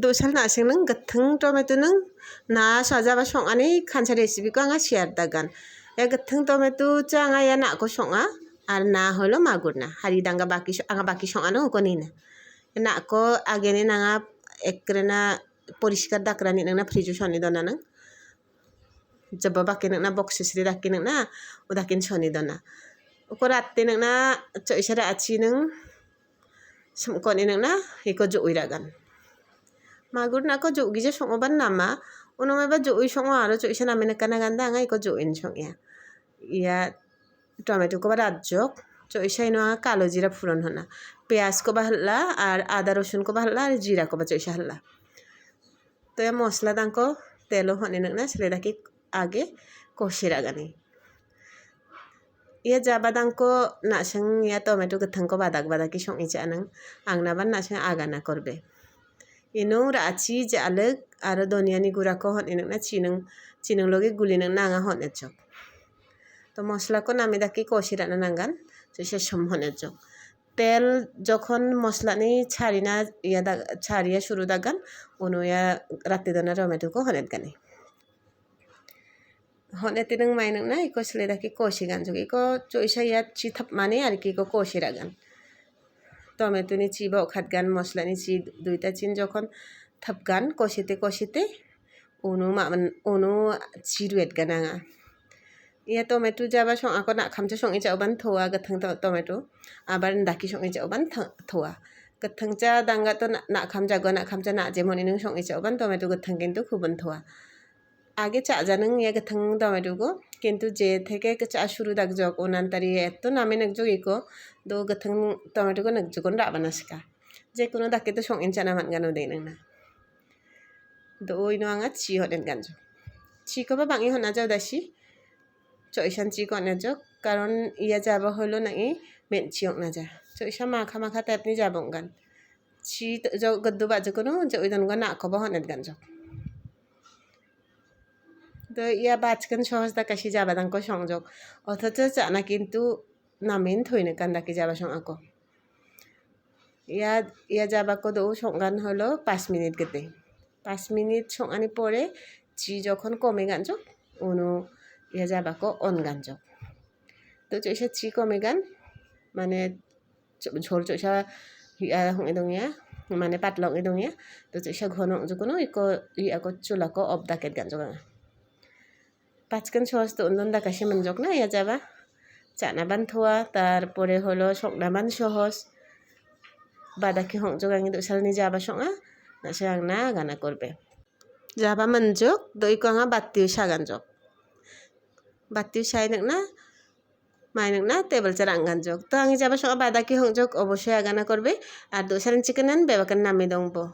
gathang tomato nang na sajaba songani khansa recipe ko anga share dagan ya gathang tomato cha anga ya na ko songa আর না হলো মাগুর না হারি ডাঙ্গা বাকি আঙা বাকি সঙ্গানো কোনি না না কো আগে নি নাঙা একরে না পরিষ্কার দাকরানি নাং না ফ্রিজও সনি দনা নাং jabba bakin na box sisri dakin na udakin soni dona uko ratte na cho isara achi nang samkoni na iko jo uiragan magur na ko jo gije songoban nama uno meba jo ui songo aro cho isa namene kana ganda anga iko jo in song ya ইয়া tomato কবা রাজ্যক চৈসা ইনো কালো জিরা ফুরন হনা পেঁয়াজ কবা হাল্লা আর আদা রসুন কবা হাল্লা আর জিরা কবা চৈসা হাল্লা তো ইয়া মশলা দাঙ্ক তেলো হনে না ছেলে দাকি আগে কষিরা গানি ইয়া জাবা দাঙ্ক নাসং ইয়া টমেটো গোথাংক বাদাক বাদাকি সঙ্গে জানাং আংনাবার নাসং আগানা করবে ইনো রাচি জালক আর দনিয়ানি গুড়াকো হনে না চিনং চিনং লগে গুলিনং নাঙা হনে চক তো মশলাকো নামি দাকি কষি রান্না নাঙ্গান সে সম্মনের যোগ তেল যখন মশলানি ছাড়িনা ইয়া দা ছাড়িয়া শুরু দাগান উনুয়া রাতে দানা টমেটোকো হনেত গানি হনেতে নং মাই নং না ইকো সলে দাকি কষি গান যোগ ইকো চইসা ইয়া চি থাপ মানে আর কি ইকো কষি রাগান টমেটোনি চি বা খাত গান মশলানি চি দুইটা চিন যখন থাপ গান কষিতে কষিতে মা উনু চিরুয়েট গান আঙা iya tomato jaba song ako na kamcha song icha uban thoa gathang tomato abar daki song icha uban thoa gathang cha danga to na kamcha go na kamcha na jemon inung song icha uban tomato gathang কিন্তু খুবন থোয়া আগে চা, জানাং ইয়া গাথাং tomato গো কিন্তু যে থেকে চা শুরু দাগ ওনান তারি এত নামে নাকজগ ইকো, দো গাথাং টমেটো গো নাকজগন রাবানা শিকা যে কোনো দাকে তো সং ইনচা নামান গানো দেই না দো ওই নো আঙা চি হলেন গানজ চি কবা বাঙি হনা যাও দাসি। চইসান চিকনে যোগ কারণ ইয়া যাব হলো নাকি মেন চিয়ক না যা। চইসা মাখা মাখা টাইপনি যাবং গান। চি গদ্দু বাজে কোনো, যে ওই দন না খব হনের গান যোগ তো ইয়া বাজকান সহজ দাকাশি যাবাদাঙ্ক সংযোগ। অথচ চানা কিন্তু নামেন থইনে কান দাকি যাবা সং আক ইয়া ইয়া যাবাকো দৌ সংগান হলো পাঁচ মিনিট গেতে। পাঁচ মিনিট সংগানি পরে চি যখন কমে গান যোগ, অনু ইয়া যাবাকো অন গানজক তো চৈসা চি কমে গান মানে ঝোল চৈসা ইয়া হঙে দঙিয়া মানে পাতলা হঙে দঙিয়া তো চৈসা ঘন যখন ইকো ইয়াকো চুলাকো অব দাকেট গানজক পাঁচকান সহজ তো অন্য দাকাশি মনজক না, ইয়া যাবা। চানা বান থোয়া, তারপরে হলো সংনা সহজ। বাদাকি সংযোগ আঙি দোসালনি যাবা সঙা নাসে আং না গানা করবে। যাবা মনজক দই কঙা, বাত্তিও সাগানজক বাতি সাই না, মাই না টেবিল চার আঙ্গান যোগ। তো আমি যাবার সব বাদাকি সংযোগ অবশ্যই আগানা করবে। আর দোসারেন চিকেন আন বেবাকের নামে দংবো।